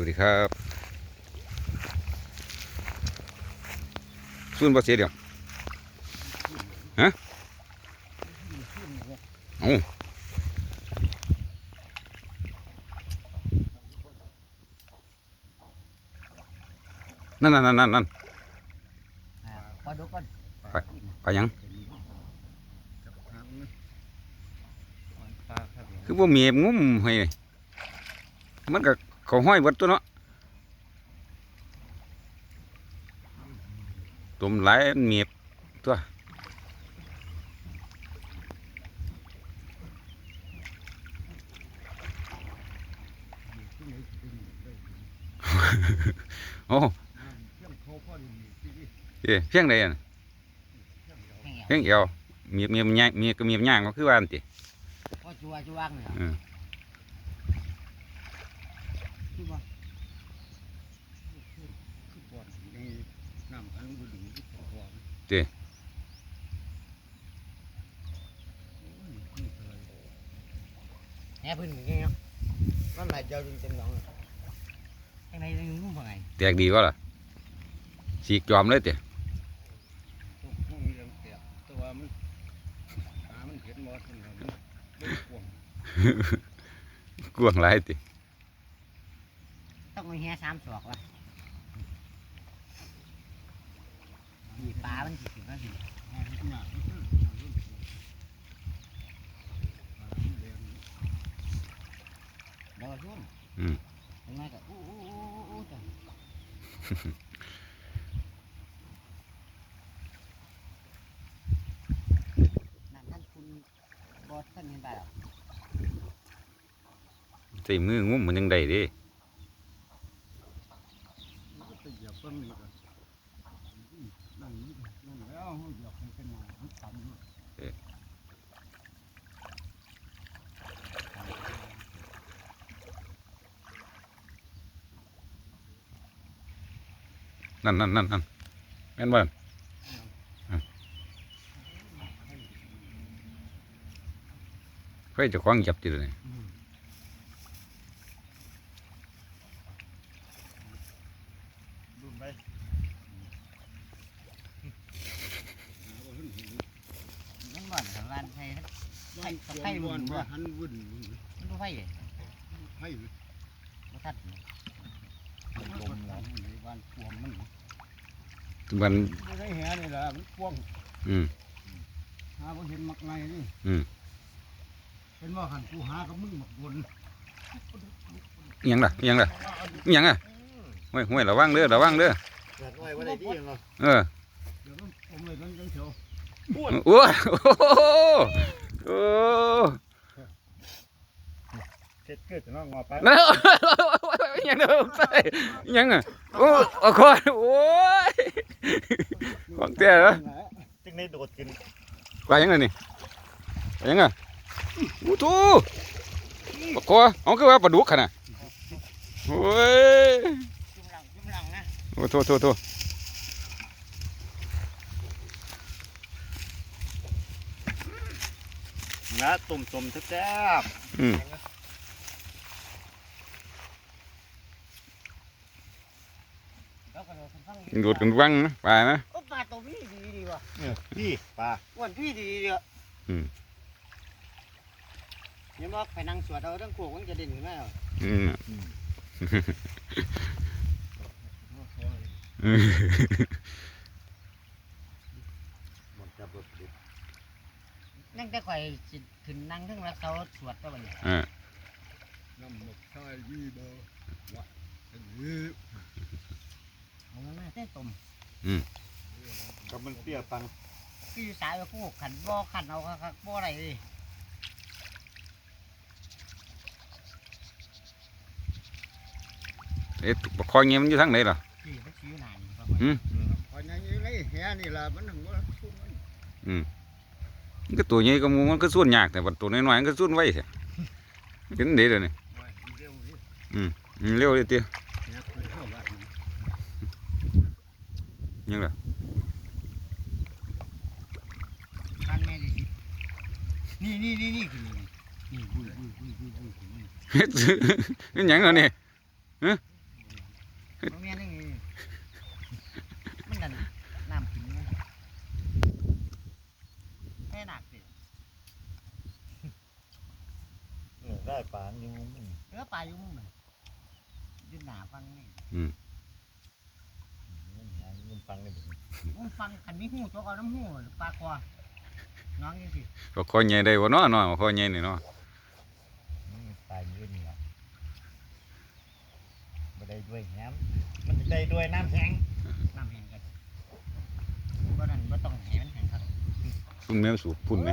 วัสดีครับซุ่นบ่เสียเดียวฮะเอ้านั่นนั่นนั่นนั่นนั่นอ่าพอดูก่อนไปยังปลาครับคือบ่เมียบงุ้มให้มันก็ เขาห้อยเบิดตัวเนาะตุ่มหลายมันเมียบตัวโอ้เอ้เพียงใดอะเพียงเอวเมียบเมียบย่างเมียบก็เมียบย่างก็คือว่าอันติ พอจัวจัวเนี่ยอืมคือว่าติแง่พื้นอย่างเงี้ยมันหลายเจ้าดึงเต็มหนองเลยข้างในยังงุ้มว่าไงแตกดีวะล่ะสีกจอมเลยติกวางหลายติ ต้องมีแง่สามศอกวะมีปลามันสิสิบนาทีเดี๋ยวชุ่มอืมทำไมก็อู้อู้อู้อู้อู้จังนั่นท่านคุณบอสท่านเห็นไปหรอ ใส่มืองุ้มมันยังได้เดิ นั่นนั่นนั่นนั่นแม่นบ่นั่นอืมไฟเจะคว้าของจับติเลย นั่นบ่อนของร้านไทยนะไทย กับไทยวุ่นบ่หันวุ่นมันบ่ไฟเลยให้บ่ทัดลมแล้วบ้านพวงมันมันไม่ได้แหนี่แหละมันพวงอืมหาบ่เห็นมักไงนี่อืมเป็นว่าหันกูหากับมึงมักบนยังล่ะยังล่ะยังอะห้วยห้วยระวังเด้อระวังเด้อเออโอ้โหโอ้ เกิดเกิดจะน้องงอไปนั่นอิหยังเด้อใส่ยังอะโอ้โอ้คอยโอ้ยของเตี้ยเหรอจึงได้โดดขึ้นไปยังไงนี่ไปยังไงโอ้ทูปลาคอเอาคือว่าปลาดุกขนาดโอ้ยโอ้โทษโทษโทษนะตุ่มต้มแซ่บอืม แล้วก็โดดฟังดูดกันวังนะไปนะโอ้ปลาตัวพี่ดีดีว่ะพี่ปลาอ้วนพี่ดีดีอะอืมนี่บอกไปนั่งสวดเอาเรื่องโขกมันจะเด่นขึ้นมาเหรออืมอืมหมดจับรถดินั่งแต่ข่อยสิขึ้นนั่งทั้งรักเสาสวดก็บัดนี้อ่าน้ำหมกชายยี่เบอร์วะเฮ้ยเอา มันมาแต่ต้มกับมันเปรี้ยวตังพี่สายไปคู่ขันบ่ขันเอาคักๆบ่อะไรเลยเอ๊ะปลาคอเงี้ยมันอยู่ทางไหนล่ะ พี่มันชี้นานครับอืม พอยังอยู่ในแหนี่ล่ะมันถึงว่าชุ่มมันมันก็ตัวใหญ่ก็มูมันก็ส่วนยากแต่ว่าตัวน้อยๆมันก็ส่วนไว้แท้เห็นเด็ดเลยนี่ไว้เร็วนี่อืมเร็วเลยเตี้ย เนี่ยคือเข้าบ้านมัน ยังล่ะท่านแม่ดินี่นี่นี่นี่คือนี่นี่บุยบุยบุยบุยบุยบุยเฮ็ดเฮ็ดหยังเหรอนี่นมันแม่นยังไงมันนั่นน้ำกินไงแค่หนักสิเออได้ปานอยู่มึงเออปลาอยู่มึงน่ะยืนหนาฟังนี่มึง หาเงินฟังกันดิมึงฟังขันมีหูจกเอาน้ำหูปลาคอน้องยังสิก็คอใหญ่ได้บ่เนาะเนาะคอใหญ่นี่เนาะมึงตายอยู่นี่ล่ะบ่ได้ด้วยน้ำมันจะได้ด้วยน้ำแข็งน้ำแห้งกันก็นั่นก็ต้องแห้งมันแห้งครับพุ่นแม่นสูบพุ่นไหม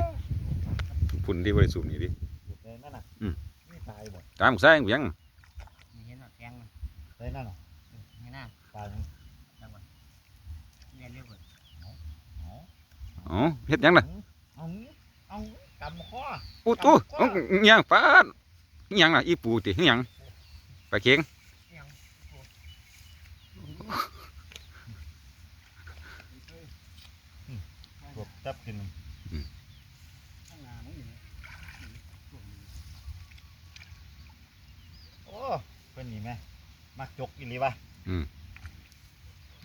พุ่นที่บ่ได้สูบนี่ดิอยู่ได้นั่นน่ะอืมไม่ตายบ่ตามใส่เพียงมีเห็นหอดแกงมันได้นั่นน่ะไม่น่าตายยังจังหวะ เรียเวกว่าอ๋อเฮ็ดหยังล่ะเอาเอากำคออู้ตู้เอาอิหยังปาดอิหยังล่ะอีปูติอิหยังปลาเค็งกดจับกินข้างหน้ามึงโอ้เพิ่นนี่แม่มักจกอีหลีวะอืม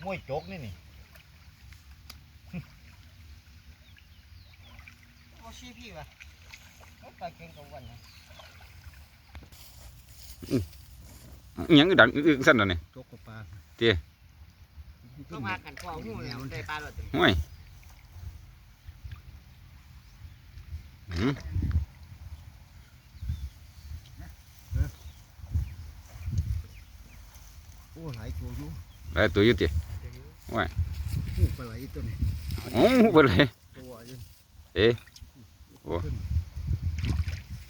มวยจกนี่นี่ โอ้ชี้พี่วะเขาปลาเก่งกับวันนะอิหยังคือดังอึกๆซั่นน่ะนี่จกกับปลาก็มา โอ้หลายตัวอยู่ได้ตัวอยู่ติหูปลาไหลตัวนี้โอ้บ่เลยตัวอยู่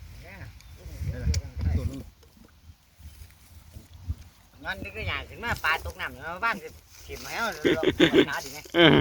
เอ๊ะโอ้ตัวนึงงั้นนึกก็อยากถึงมาปลาตกน้ำเนาะบ้านจะเข็มแล้วเราหาดิไงเออ